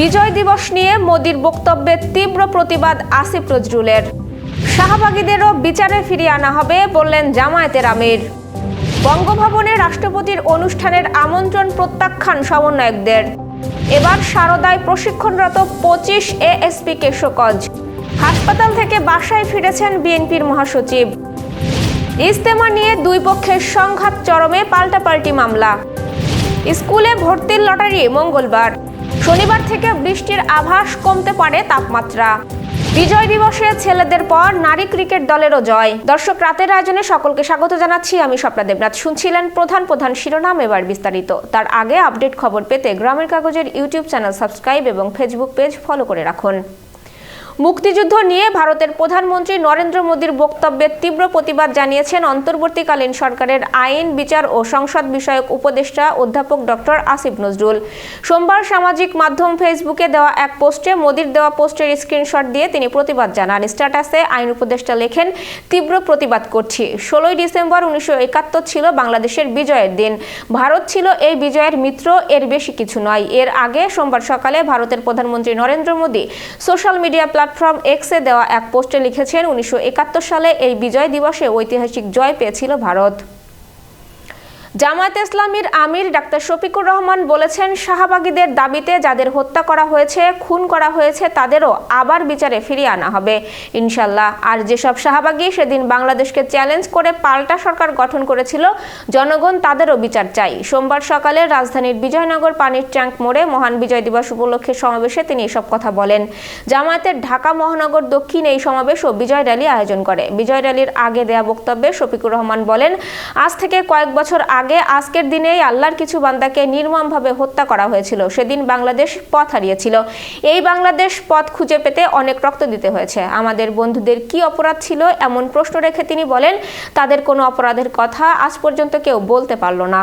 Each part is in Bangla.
বিজয় দিবস নিয়ে মোদির বক্তব্যে তীব্র প্রতিবাদ আসিফ নজরুলের। শাহবাগীদেরও বিচারে ফিরিয়ে আনা হবে বললেন জামায়াতের আমির। বঙ্গভবনে রাষ্ট্রপতির অনুষ্ঠানের আমন্ত্রণ প্রত্যাখ্যান সমন্বয়কদের। এবার সারদায় প্রশিক্ষণরত পঁচিশ এএসপিকে শোকজ হাসপাতাল থেকে বাসায় ফিরেছেন বিএনপির মহাসচিব। ইস্তেমা নিয়ে দুই পক্ষের সংঘাত চরমে পাল্টাপাল্টি মামলা। স্কুলে ভর্তির লটারি মঙ্গলবার। শনিবার থেকে বৃষ্টির আভাস কমতে পারে তাপমাত্রা। বিজয় দিবসে ছেলেদের পর নারী ক্রিকেট দলেরও জয়। দর্শক রাতের আয়োজনে সকলকে স্বাগত জানাচ্ছি। আমি স্বপ্না দেবনাথ। শুনছিলেন প্রধান প্রধান শিরোনাম, এবার বিস্তারিত। তার আগে আপডেট খবর পেতে গ্রামের কাগজের ইউটিউব চ্যানেল সাবস্ক্রাইব এবং ফেসবুক পেজ ফলো করে রাখুন। মুক্তিযুদ্ধ নিয়ে ভারতের প্রধানমন্ত্রী নরেন্দ্র মোদীর বক্তব্যে তীব্র প্রতিবাদ জানিয়েছেন অন্তর্বর্তীকালীন সরকারের আইন, বিচার ও সংসদ বিষয়ক উপদেষ্টা অধ্যাপক ডক্টর আসিফ নজরুল। সোমবার সামাজিক মাধ্যম ফেসবুকে দেওয়া এক পোস্টে মোদীর দেওয়া পোস্টের স্ক্রিনশট দিয়ে তিনি প্রতিবাদ জানান। স্ট্যাটাসে আইন উপদেষ্টা লেখেন, তীব্র প্রতিবাদ করছি। ষোলোই ডিসেম্বর উনিশশো একাত্তর ছিল বাংলাদেশের বিজয়ের দিন। ভারত ছিল এই বিজয়ের মিত্র, এর বেশি কিছু নয়। এর আগে সোমবার সকালে ভারতের প্রধানমন্ত্রী Narendra Modi social media platform এক্সে দেওয়া এক পোস্টে লিখেছেন, উনিশশো একাত্তর সালে এই বিজয় দিবসে ঐতিহাসিক জয় পেয়েছিল ভারত। জামায়াত ইসলামীর আমির ডাক্তার শফিকুর রহমান বলেছেন, শাহবাগীদের দাবিতে যাদের হত্যা করা হয়েছে, খুন করা হয়েছে, তাদেরও আবার বিচারে ফিরিয়ে আনা হবে। ইনশাল্লাহ আর যেসব শাহবাগী সেদিন বাংলাদেশকে চ্যালেঞ্জ করে পাল্টা সরকার গঠন করেছিল, জনগণ তাদেরও বিচার চাই। সোমবার সকালে রাজধানীর বিজয়নগর পানির ট্যাঙ্ক মোড়ে মহান বিজয় দিবস উপলক্ষে সমাবেশে তিনি এসব কথা বলেন। জামায়াতের ঢাকা মহানগর দক্ষিণ এই সমাবেশ ও বিজয় র্যালি আয়োজন করে। বিজয় র্যালির আগে দেয়া বক্তব্যে শফিকুর রহমান বলেন, আজ থেকে কয়েক বছর আগে আজকের দিনেই আল্লাহর কিছু বান্দাকে নির্মমভাবে হত্যা করা হয়েছিল। সেদিন বাংলাদেশ পথ হারিয়েছিল। এই বাংলাদেশ পথ খুঁজে পেতে অনেক রক্ত দিতে হয়েছে। আমাদের বন্ধুদের কি অপরাধ ছিল এমন প্রশ্ন রেখে তিনি বলেন, তাদের কোনো অপরাধের কথা আজ পর্যন্ত কেউ বলতে পারল না।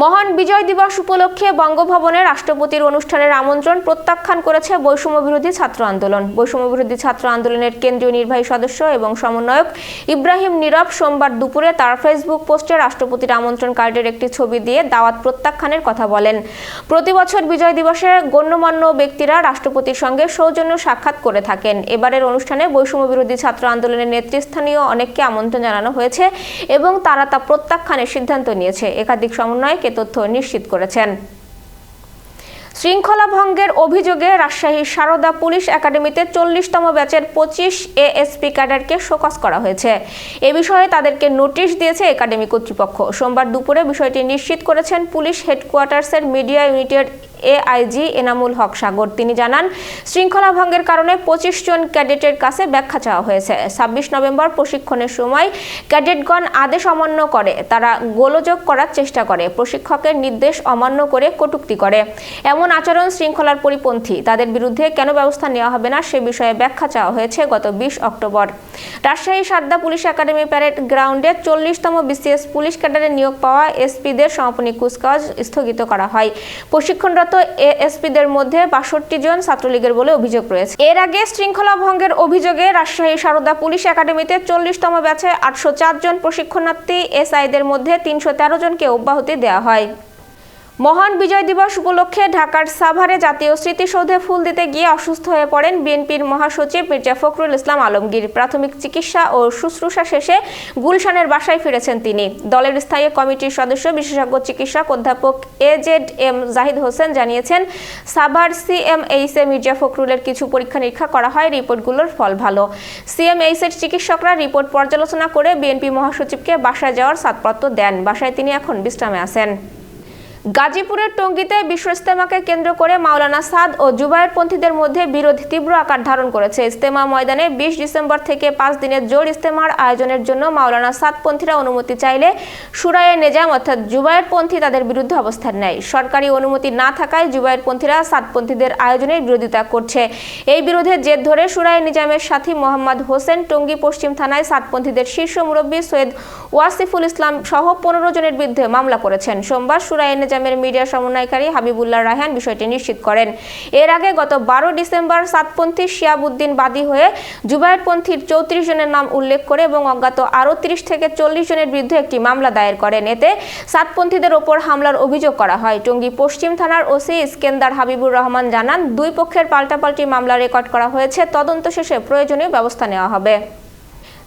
মহান বিজয় দিবস উপলক্ষে বঙ্গভবনে রাষ্ট্রপতির অনুষ্ঠানের আমন্ত্রণ প্রত্যাখ্যান করেছে বৈষম্য বিরোধী ছাত্র আন্দোলন। বৈষম্য বিরোধী ছাত্র আন্দোলনের কেন্দ্রীয় নির্বাহী সদস্য এবং সমন্বয়ক ইব্রাহিম নীরব সোমবার দুপুরে তার ফেসবুক পোস্টে রাষ্ট্রপতির আমন্ত্রণ কার্ডের একটি ছবি দিয়ে দাওয়াত প্রত্যাখ্যানের কথা বলেন। প্রতি বছর বিজয় দিবসে গণ্যমান্য ব্যক্তিরা রাষ্ট্রপতির সঙ্গে সৌজন্য সাক্ষাৎ করে থাকেন। এবারের অনুষ্ঠানে বৈষম্য বিরোধী ছাত্র আন্দোলনের নেতৃস্থানীয় অনেককে আমন্ত্রণ জানানো হয়েছে এবং তারা তা প্রত্যাখ্যানের সিদ্ধান্ত নিয়েছে। একাধিক সমন্বয় এ তথ্য নিশ্চিত করেছেন। শৃঙ্খলা ভঙ্গের অভিযোগে রাজশাহী সারদা পুলিশ একাডেমিতে চল্লিশতম ব্যাচের পঁচিশ এএসপি ক্যাডারকে শোকস করা হয়েছে। এ বিষয়ে তাদেরকে নোটিশ দিয়েছে একাডেমি কর্তৃপক্ষ। সোমবার দুপুরে বিষয়টি নিশ্চিত করেছেন পুলিশ হেডকোয়ার্টার্সের মিডিয়া ইউনিটের এআইজি এনামুল হক সাগর। তিনি জানান, শৃঙ্খলা ভঙ্গের কারণে পঁচিশ জন ক্যাডেটের কাছে ব্যাখ্যা চাওয়া হয়েছে। ছাব্বিশ নভেম্বর প্রশিক্ষণের সময় ক্যাডেটগণ আদেশ অমান্য করে, তারা গোলযোগ করার চেষ্টা করে, প্রশিক্ষকের নির্দেশ অমান্য করে কটুক্তি করে। এমন আচরণ শৃঙ্খলার পরিপন্থী, তাদের বিরুদ্ধে কেন ব্যবস্থা নেওয়া হবে না সে বিষয়ে ব্যাখ্যা চাওয়া হয়েছে গত বিশ October. Rajshahi Sarda police academy parade গ্রাউন্ডে চল্লিশতম বিসিএস পুলিশ ক্যাডারে নিয়োগ পাওয়া এসপিদের সমাপনী কুচকাওয়াজ স্থগিত করা হয়। প্রশিক্ষণরত এএসপিদের মধ্যে বাষট্টি জন ছাত্রলীগের বলে অভিযোগ রয়েছে। এর আগে শৃঙ্খলা ভঙ্গের অভিযোগে রাজশাহী সারদা পুলিশ একাডেমিতে চল্লিশতম ব্যাচে আটশো চার জন প্রশিক্ষণার্থী এসআইদের মধ্যে তিনশো তেরো জনকে অব্যাহতি দেওয়া হয়। মহান বিজয় দিবস উপলক্ষে ঢাকার সাভারে জাতীয় স্মৃতিসৌধে ফুল দিতে গিয়ে অসুস্থ হয়ে পড়েন বিএনপির মহাসচিব মির্জা ফখরুল ইসলাম আলমগীর। প্রাথমিক চিকিৎসা ও শুশ্রূষা শেষে গুলশানের বাসায় ফিরেছেন তিনি। দলের স্থায়ী কমিটির সদস্য, বিশেষজ্ঞ চিকিৎসক অধ্যাপক A Z M Zahid Hossain জানিয়েছেন, সাভার সিএমএইচ এ মির্জা ফখরুলের কিছু পরীক্ষা নিরীক্ষা করা হয়, রিপোর্টগুলোর ফল ভালো। সিএমএইচ এর চিকিৎসকরা রিপোর্ট পর্যালোচনা করে বিএনপি মহাসচিবকে বাসায় যাওয়ার সাতপত্র দেন। বাসায় তিনি এখন বিশ্রামে আছেন। গাজীপুরের টঙ্গীতে বিশ্ব ইস্তেমাকে কেন্দ্র করে মাওলানা সাদ ও জুবায়েরপন্থীদের মধ্যে বিরোধ তীব্র আকার ধারণ করেছে। ইস্তেমা ময়দানে বিশ ডিসেম্বর থেকে পাঁচ দিনের জোর ইস্তেমার আয়োজনের জন্য মাওলানা সাদপন্থীরা অনুমতি চাইলে সুরায়ে নেজাম অর্থাৎ জুবায়েরপন্থী তাদের বিরুদ্ধে অবস্থান নেয়। সরকারি অনুমতি না থাকায় জুবায়েরপন্থীরা সাদপন্থীদের আয়োজনের বিরোধিতা করছে। এই বিরোধের জের ধরে সুরায়ে নিজামের সাথী মোহাম্মদ হোসেন টঙ্গী পশ্চিম থানায় সাদপন্থীদের শীর্ষ মুরব্বী সৈয়দ ওয়াসিফুল ইসলাম সহ পনেরো জনের বিরুদ্ধে মামলা করেছেন। সোমবার সুরায়ে জামের মিডিয়া সমন্বয়কারী হাবিবুল্লাহ রায়হান বিষয়টি নিশ্চিত করেন। এর আগে গত বারো ডিসেম্বর সাতপন্থী শিয়াবুদ্দিন বাদী হয়ে জুবায়েরপন্থীর চৌত্রিশ জনের নাম উল্লেখ করে এবং অজ্ঞাত আরও তিরিশ থেকে চল্লিশ জনের বিরুদ্ধে একটি মামলা দায়ের করেন। এতে সাতপন্থীদের ওপর হামলার অভিযোগ করা হয়। টঙ্গী পশ্চিম থানার ওসি ইস্কেন্দার হাবিবুর রহমান জানান, দুই পক্ষের পাল্টাপাল্টি মামলা রেকর্ড করা হয়েছে। তদন্ত শেষে প্রয়োজনীয় ব্যবস্থা নেওয়া হবে।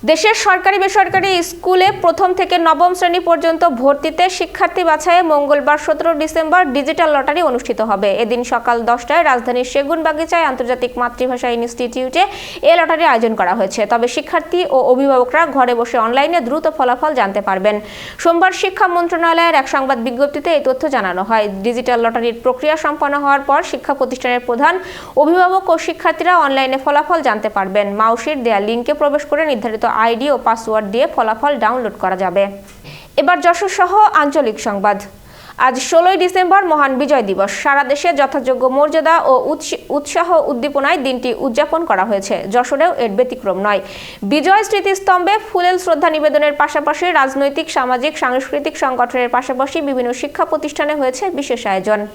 দেশের সরকারি বেসরকারি স্কুলে প্রথম থেকে নবম শ্রেণি পর্যন্ত ভর্তিতে শিক্ষার্থী বাছাইয়ে মঙ্গলবার সতেরো ডিসেম্বর ডিজিটাল লটারি অনুষ্ঠিত হবে। এদিন সকাল দশটায় রাজধানীর সেগুন বাগিচায় আন্তর্জাতিক মাতৃভাষা ইনস্টিটিউটে এ লটারির আয়োজন করা হয়েছে। তবে শিক্ষার্থী ও অভিভাবকরা ঘরে বসে অনলাইনে দ্রুত ফলাফল জানতে পারবেন। সোমবার শিক্ষা মন্ত্রণালয়ের এক সংবাদ বিজ্ঞপ্তিতে এই তথ্য জানানো হয়। ডিজিটাল লটারির প্রক্রিয়া সম্পন্ন হওয়ার পর শিক্ষা প্রতিষ্ঠানের প্রধান, অভিভাবক ও শিক্ষার্থীরা অনলাইনে ফলাফল জানতে পারবেন। মাউসির দেয়া লিঙ্কে প্রবেশ করে নির্ধারিত আইডি ও পাসওয়ার্ড দিয়ে ফলাফল ডাউনলোড করা যাবে। এবার যশোর সহ আঞ্চলিক সংবাদ। আজ ষোলোই ডিসেম্বর মহান বিজয় দিবস। সারা দেশে যথাযোগ্য মর্যাদা ও উৎস- উৎসাহ উদ্দীপনায় দিনটি উদযাপন করা হয়েছে। যশোরেও এর ব্যতিক্রম নয়। বিজয় স্মৃতিস্তম্ভে ফুলেল শ্রদ্ধা নিবেদনের পাশাপাশি রাজনৈতিক, সামাজিক, সাংস্কৃতিক সংগঠনের পাশাপাশি বিভিন্ন শিক্ষা প্রতিষ্ঠানে হয়েছে বিশেষ আয়োজন।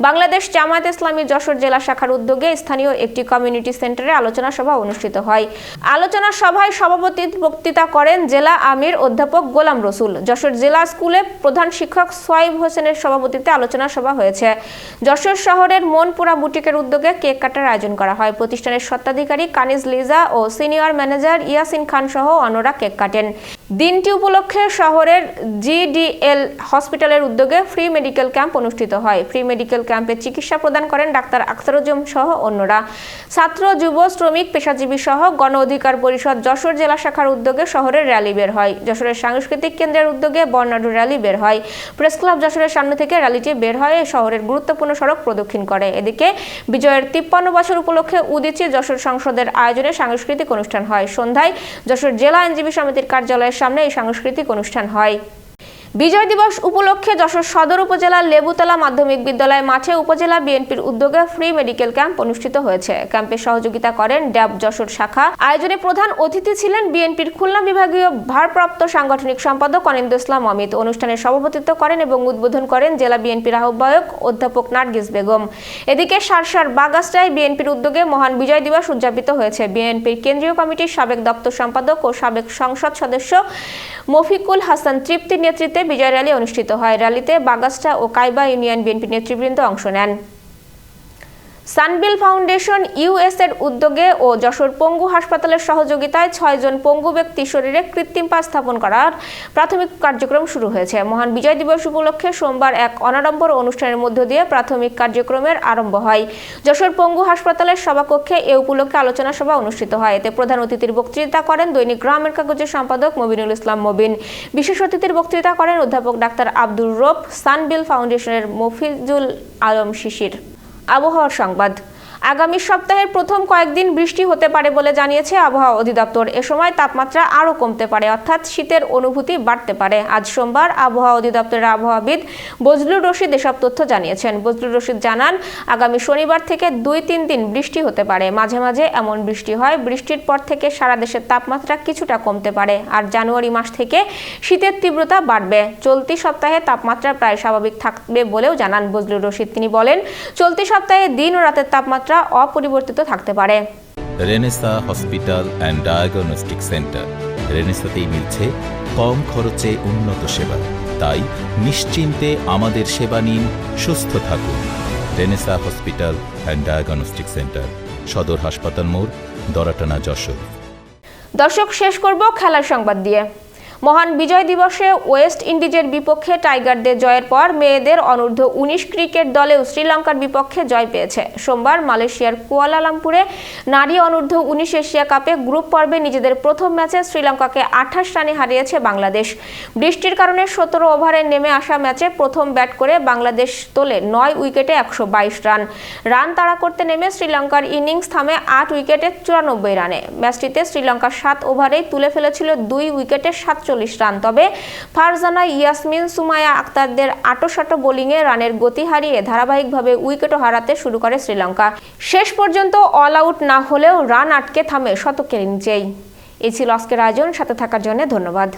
বাংলাদেশ জামায়াত ইসলামী যশোর জেলা শাখার উদ্যোগে স্থানীয় একটি কমিউনিটি সেন্টারে আলোচনা সভা অনুষ্ঠিত হয়। আলোচনা সভায় সভাপতি বক্তৃতা করেন জেলা আমির অধ্যাপক গোলাম রসুল। যশোর জেলা স্কুলে প্রধান শিক্ষক সোয়াইব হোসেনের সভাপতিত্বে আলোচনা সভা হয়েছে। যশোর শহরের মনপুরা বুটিকের উদ্যোগে কেক কাটার আয়োজন করা হয়। প্রতিষ্ঠানের স্বত্বাধিকারী কানিজ লিজা ও সিনিয়র ম্যানেজার ইয়াসিন খান সহ অন্যরা কেক কাটেন। দিনটি উপলক্ষে শহরের জিডিএল হসপিটালের উদ্যোগে ফ্রি মেডিকেল ক্যাম্প অনুষ্ঠিত হয়। ফ্রি মেডিকেল ক্যাম্পে চিকিৎসা প্রদান করেন ডাক্তার আখতারুজ্জম সহ অন্যরা। ছাত্র, যুব, শ্রমিক, পেশাজীবী সহ গণ অধিকার পরিষদ যশোর জেলা শাখার উদ্যোগে শহরের র্যালি বের হয়। যশোরের সাংস্কৃতিক কেন্দ্রের উদ্যোগে বর্ণাঢ্য র্যালি বের হয়। প্রেস ক্লাব যশোরের সামনে থেকে র্যালিটি বের হয়ে শহরের গুরুত্বপূর্ণ সড়ক প্রদক্ষিণ করে। এদিকে বিজয়ের তিপ্পান্ন বছর উপলক্ষে উদিচি যশোর সংসদের আয়োজনে সাংস্কৃতিক অনুষ্ঠান হয়। সন্ধ্যায় যশোর জেলা আইনজীবী সমিতির কার্যালয়ের সামনে এই সাংস্কৃতিক অনুষ্ঠান হয়। বিজয় দিবস উপলক্ষে যশোর সদর উপজেলার লেবুতলা মাধ্যমিক বিদ্যালয় মাঠে উপজেলা বিএনপির উদ্যোগে ফ্রি মেডিকেল ক্যাম্প অনুষ্ঠিত হয়েছে। ক্যাম্পে সহযোগিতা করেন ড্যাব যশোর শাখা। আয়োজনে প্রধান অতিথি ছিলেন বিএনপির খুলনা বিভাগীয় ভারপ্রাপ্ত সাংগঠনিক সম্পাদক অনিন্দ ইসলাম অমিত। অনুষ্ঠানে সভাপতিত্ব করেন এবং উদ্বোধন করেন জেলা বিএনপির আহ্বায়ক অধ্যাপক নার্গিস বেগম। এদিকে সারসার বাগাসটায় বিএনপির উদ্যোগে মহান বিজয় দিবস উদযাপিত হয়েছে। বিএনপির কেন্দ্রীয় কমিটির সাবেক দপ্তর সম্পাদক ও সাবেক সংসদ সদস্য মফিকুল হাসান তৃপ্তির নেতৃত্বে বিজয় র্যালি অনুষ্ঠিত হয়। র্যালিতে বাগাস্টা ও কাইবা ইউনিয়ন বিএনপি নেতৃবৃন্দ অংশ নেন। সানবিল ফাউন্ডেশন ইউএস এর উদ্যোগে ও যশোর পঙ্গু হাসপাতালের সহযোগিতায় ছয়জন পঙ্গু ব্যক্তি শরীরে কৃত্রিম পা স্থাপন করার প্রাথমিক কার্যক্রম শুরু হয়েছে। মহান বিজয় দিবস উপলক্ষে সোমবার এক অনাড়ম্বর অনুষ্ঠানের মধ্য দিয়ে প্রাথমিক কার্যক্রমের আরম্ভ হয়। যশোর পঙ্গু হাসপাতালের সভাকক্ষে এ উপলক্ষে আলোচনা সভা অনুষ্ঠিত হয়। এতে প্রধান অতিথির বক্তৃতা করেন দৈনিক গ্রামের কাগজের সম্পাদক মবিনুল ইসলাম মবিন। বিশেষ অতিথির বক্তৃতা করেন অধ্যাপক ডাক্তার আব্দুর রব, সানবিল ফাউন্ডেশনের মফিজুল আলম শিশির। আবহাওয়ার সংবাদ। আগামী সপ্তাহের প্রথম কয়েকদিন বৃষ্টি হতে পারে বলে জানিয়েছে আবহাওয়া অধিদপ্তর। এ সময় তাপমাত্রা আরও কমতে পারে, অর্থাৎ শীতের অনুভূতি বাড়তে পারে। আজ সোমবার আবহাওয়া অধিদপ্তরের আবহাওয়াবিদ বজলুর রশিদ এসব তথ্য জানিয়েছেন। বজলুর রশিদ জানান, আগামী শনিবার থেকে দুই তিন দিন বৃষ্টি হতে পারে। মাঝে মাঝে এমন বৃষ্টি হয়, বৃষ্টির পর থেকে সারা দেশের তাপমাত্রা কিছুটা কমতে পারে। আর জানুয়ারি মাস থেকে শীতের তীব্রতা বাড়বে। চলতি সপ্তাহে তাপমাত্রা প্রায় স্বাভাবিক থাকবে বলেও জানান বজলুর রশিদ। তিনি বলেন, চলতি সপ্তাহে দিন ও রাতের তাপমাত্রা অপরিবর্তিত থাকতে পারে। Renaissance hospital and diagnostic centre. রেনেসাতেই মিলছে কম খরচে উন্নত সেবা। তাই নিশ্চিন্তে আমাদের সেবা নিন সুস্থ থাকুন। Renaissance hospital and diagnostic centre সদর হাসপাতাল মোড় দরাটানা যশোর। দর্শক শেষ করব খেলার সংবাদ দিয়ে। মহান বিজয় দিবসে ওয়েস্ট ইন্ডিজের বিপক্ষে টাইগারদের জয়ের পর মেয়েদের অনূর্ধ্ব উনিশ ক্রিকেট দলেও শ্রীলঙ্কার বিপক্ষে জয় পেয়েছে। সোমবার মালয়েশিয়ার কুয়ালালামপুরে নারী অনূর্ধ্ব উনিশ এশিয়া কাপে গ্রুপ পর্বে নিজেদের প্রথম ম্যাচে শ্রীলঙ্কাকে আঠাশ রানে হারিয়েছে বাংলাদেশ। বৃষ্টির কারণে সতেরো ওভারে নেমে আসা ম্যাচে প্রথম ব্যাট করে বাংলাদেশ তোলে নয় উইকেটে একশো বাইশ রান। রান তাড়া করতে নেমে শ্রীলঙ্কার ইনিংস থামে আট উইকেটে চুরানব্বই রানে। ম্যাচটিতে শ্রীলঙ্কা সাত ওভারেই তুলে ফেলেছিল দুই উইকেটে সাতচল্লিশ রান। তবে ফারজানা, ইয়াসমিন সুমায়া আক্তারদের আটোসাটো বোলিংয়ে রানের গতি হারিয়ে ধারাবাহিকভাবে উইকেটও হারাতে শুরু করে শ্রীলঙ্কা। শেষ পর্যন্ত অল আউট না হলেও রান আটকে থামে শতকের নিচেই। এই ছিল আজকের আয়োজন, সাথে থাকার জন্য ধন্যবাদ।